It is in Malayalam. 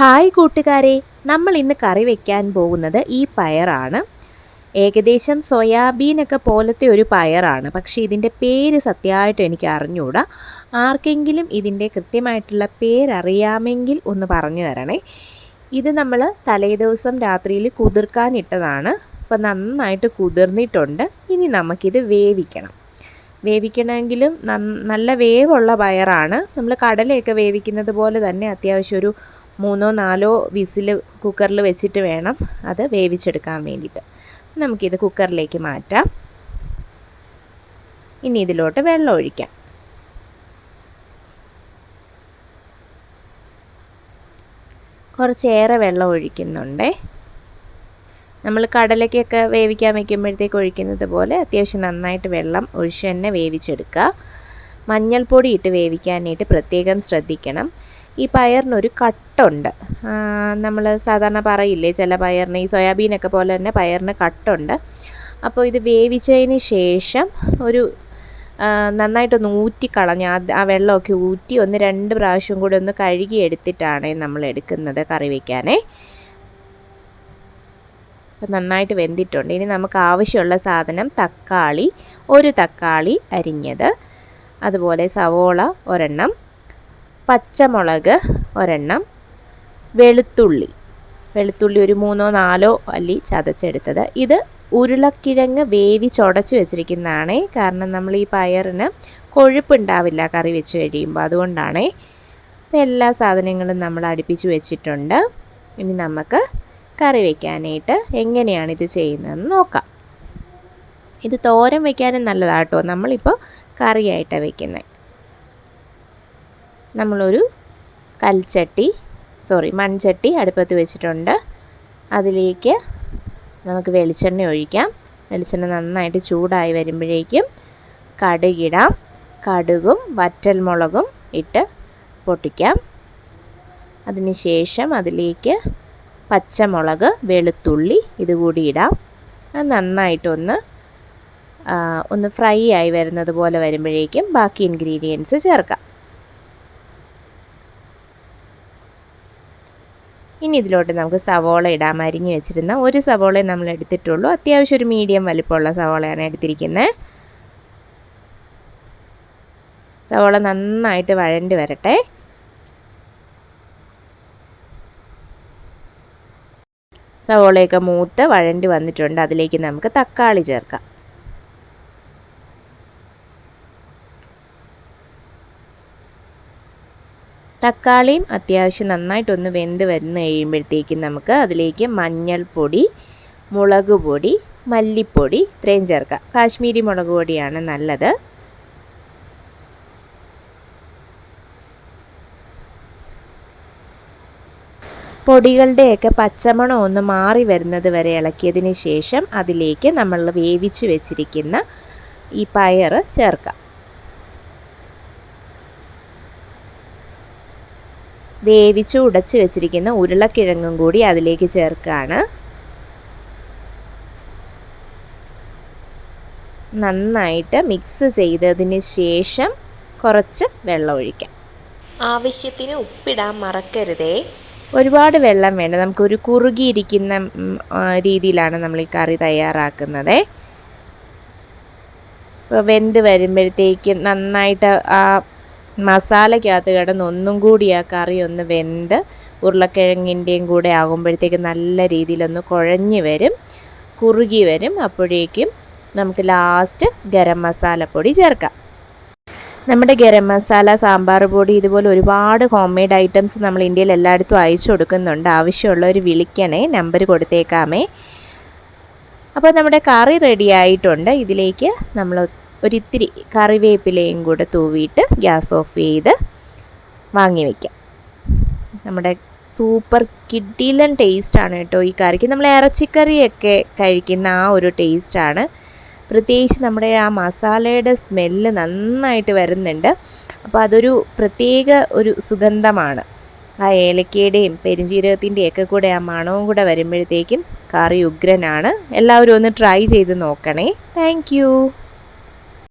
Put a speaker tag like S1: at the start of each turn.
S1: ഹായ് കൂട്ടുകാരെ നമ്മൾ ഇന്ന് കറി വെക്കാൻ പോകുന്നത് ഈ പയറാണ്. ഏകദേശം സോയാബീനൊക്കെ പോലത്തെ ഒരു പയറാണ്. പക്ഷേ ഇതിന്റെ പേര് സത്യമായിട്ട് എനിക്ക് അറിഞ്ഞുകൂടാ ആർക്കെങ്കിലും ഇതിന്റെ കൃത്യമായിട്ടുള്ള പേരറിയാമെങ്കിൽ ഒന്ന് പറഞ്ഞു തരണേ. ഇത് നമ്മൾ തലേദിവസം രാത്രിയിൽ കുതിർക്കാനിട്ടതാണ് അപ്പോൾ നന്നായിട്ട് കുതിർന്നിട്ടുണ്ട്. ഇനി നമുക്കിത് വേവിക്കണം. വേവിക്കണമെങ്കിലും നല്ല വേവുള്ള പയറാണ്. നമ്മൾ കടലയൊക്കെ വേവിക്കുന്നത് പോലെ തന്നെ അത്യാവശ്യം ഒരു മൂന്നോ നാലോ വിസിൽ കുക്കറിൽ വെച്ചിട്ട് വേണം അത് വേവിച്ചെടുക്കാൻ വേണ്ടിയിട്ട്. നമുക്കിത് കുക്കറിലേക്ക് മാറ്റാം. ഇനി ഇതിലോട്ട് വെള്ളം ഒഴിക്കാം. കുറച്ചേറെ വെള്ളം ഒഴിക്കുന്നുണ്ടേ. നമ്മൾ കടലയ്ക്കൊക്കെ വേവിക്കാൻ വയ്ക്കുമ്പോഴത്തേക്ക് ഒഴിക്കുന്നത് പോലെ അത്യാവശ്യം നന്നായിട്ട് വെള്ളം ഒഴിച്ച് തന്നെ വേവിച്ചെടുക്കുക. മഞ്ഞൾപ്പൊടി ഇട്ട് വേവിക്കാനായിട്ട് പ്രത്യേകം ശ്രദ്ധിക്കണം. ഈ പയറിനൊരു കട്ടുണ്ട്. നമ്മൾ സാധാരണ പറയില്ലേ ചില പയറിന് ഈ സോയാബീനൊക്കെ പോലെ തന്നെ പയറിന് കട്ടുണ്ട്. അപ്പോൾ ഇത് വേവിച്ചതിന് ശേഷം ഒരു നന്നായിട്ടൊന്ന് ഊറ്റിക്കളഞ്ഞ് ആ വെള്ളമൊക്കെ ഊറ്റി ഒന്ന് രണ്ട് പ്രാവശ്യം കൂടി ഒന്ന് കഴുകി എടുത്തിട്ടാണ് നമ്മൾ എടുക്കുന്നത് കറി വയ്ക്കാനേ അപ്പം നന്നായിട്ട് വെന്തിട്ടുണ്ട്. ഇനി നമുക്ക് ആവശ്യമുള്ള സാധനം തക്കാളി ഒരു തക്കാളി അരിഞ്ഞത്. അതുപോലെ സവോള ഒരെണ്ണം. പച്ചമുളക് ഒരെണ്ണം വെളുത്തുള്ളി. വെളുത്തുള്ളി ഒരു മൂന്നോ നാലോ അല്ലി ചതച്ചെടുത്തത്. ഇത് ഉരുളക്കിഴങ്ങ് വേവി ചുടച്ച് വെച്ചിരിക്കുന്നതാണ്. കാരണം നമ്മൾ ഈ പയറിന് കൊഴുപ്പുണ്ടാവില്ല കറി വെച്ച് കഴിയുമ്പോൾ. അതുകൊണ്ടാണ് അപ്പോൾ എല്ലാ സാധനങ്ങളും നമ്മൾ അടുപ്പിച്ച് വെച്ചിട്ടുണ്ട്. ഇനി നമുക്ക് കറി വയ്ക്കാനായിട്ട് എങ്ങനെയാണ് ഇത് ചെയ്യുന്നതെന്ന് നോക്കാം. ഇത് തോരൻ വയ്ക്കാനും നല്ലതാട്ടോ. നമ്മളിപ്പോൾ കറിയായിട്ടാണ് വയ്ക്കുന്നത് നമ്മളൊരു കൽച്ചട്ടി സോറി മൺചട്ടി അടുപ്പത്ത് വെച്ചിട്ടുണ്ട്. അതിലേക്ക് നമുക്ക് വെളിച്ചെണ്ണ ഒഴിക്കാം. വെളിച്ചെണ്ണ നന്നായിട്ട് ചൂടായി വരുമ്പോഴേക്കും കടുകിടാം. കടുകും വറ്റൽമുളകും ഇട്ട് പൊട്ടിക്കാം. അതിനുശേഷം അതിലേക്ക് പച്ചമുളക് വെളുത്തുള്ളി ഇതുകൂടി ഇടാം. അത് നന്നായിട്ടൊന്ന് ഒന്ന് ഫ്രൈ ആയി വരുന്നത് പോലെ വരുമ്പോഴേക്കും ബാക്കി ഇൻഗ്രീഡിയൻസ് ചേർക്കാം. ഇനി ഇതിലോട്ട് നമുക്ക് സവോള ഇടാം അരിഞ്ഞ് വെച്ചിരുന്ന ഒരു സവോളയെ നമ്മൾ എടുത്തിട്ടുള്ളൂ. അത്യാവശ്യം ഒരു മീഡിയം വലിപ്പമുള്ള സവോളയാണ് എടുത്തിരിക്കുന്നത് സവോള നന്നായിട്ട് വഴണ്ടി വരട്ടെ. സവോളയൊക്കെ മൂത്ത് വഴണ്ടി വന്നിട്ടുണ്ട്. അതിലേക്ക് നമുക്ക് തക്കാളി ചേർക്കാം. തക്കാളിയും അത്യാവശ്യം നന്നായിട്ടൊന്ന് വെന്ത് വന്ന് കഴിയുമ്പോഴത്തേക്കും നമുക്ക് അതിലേക്ക് മഞ്ഞൾപ്പൊടി മുളക് പൊടി മല്ലിപ്പൊടി ഇത്രയും ചേർക്കാം. കാശ്മീരി മുളക് പൊടിയാണ് നല്ലത്. പൊടികളുടെയൊക്കെ പച്ചമണം ഒന്ന് മാറി വരുന്നത് വരെ ഇളക്കിയതിന് ശേഷം അതിലേക്ക് നമ്മൾ വേവിച്ച് വെച്ചിരിക്കുന്ന ഈ പയർ ചേർക്കാം. വേവിച്ച് ഉടച്ച് വെച്ചിരിക്കുന്ന ഉരുളക്കിഴങ്ങും കൂടി അതിലേക്ക് ചേർക്കുകയാണ്. നന്നായിട്ട് മിക്സ് ചെയ്തതിന് ശേഷം കുറച്ച് വെള്ളം ഒഴിക്കാം.
S2: ആവശ്യത്തിന് ഉപ്പിടാൻ മറക്കരുതേ.
S1: ഒരുപാട് വെള്ളം വേണ്ട. നമുക്കൊരു കുറുകിയിരിക്കുന്ന രീതിയിലാണ് നമ്മൾ ഈ കറി തയ്യാറാക്കുന്നത്. വെന്ത് വരുമ്പോഴത്തേക്കും നന്നായിട്ട് ആ മസാലയ്ക്കകത്ത് കിടന്ന് ഒന്നും കൂടി ആ കറി ഒന്ന് വെന്ത് ഉരുളക്കിഴങ്ങിന്റെയും കൂടെ ആകുമ്പോഴത്തേക്ക് നല്ല രീതിയിലൊന്ന് കുഴഞ്ഞ് വരും. കുറുകി വരും. അപ്പോഴേക്കും നമുക്ക് ലാസ്റ്റ് ഗരം പൊടി ചേർക്കാം. നമ്മുടെ ഗരം മസാല സാമ്പാർ പൊടി ഇതുപോലെ ഒരുപാട് ഹോം മെയ്ഡ് ഐറ്റംസ് നമ്മൾ ഇന്ത്യയിൽ എല്ലായിടത്തും അയച്ചു കൊടുക്കുന്നുണ്ട്. ആവശ്യമുള്ളവർ വിളിക്കണേ നമ്പർ കൊടുത്തേക്കാമേ. അപ്പോൾ നമ്മുടെ കറി റെഡി ആയിട്ടുണ്ട്. ഇതിലേക്ക് നമ്മൾ ഒരിത്തിരി കറിവേപ്പിലയും കൂടെ തൂവിയിട്ട് ഗ്യാസ് ഓഫ് ചെയ്ത് വാങ്ങി വയ്ക്കാം നമ്മുടെ സൂപ്പർ കിഡിലൻ ടേസ്റ്റാണ് കേട്ടോ ഈ കറിക്ക്. നമ്മൾ ഇറച്ചിക്കറിയൊക്കെ കഴിക്കുന്ന ആ ഒരു ടേസ്റ്റാണ്. പ്രത്യേകിച്ച് നമ്മുടെ ആ മസാലയുടെ സ്മെല്ല് നന്നായിട്ട് വരുന്നുണ്ട്. അപ്പോൾ അതൊരു പ്രത്യേക ഒരു സുഗന്ധമാണ്. ആ ഏലക്കയുടെയും പെരിഞ്ജീരകത്തിന്റെയൊക്കെ കൂടെ ആ മണവും കൂടെ വരുമ്പോഴത്തേക്കും കറി ഉഗ്രനാണ്. എല്ലാവരും ഒന്ന് ട്രൈ ചെയ്ത് നോക്കണേ. താങ്ക്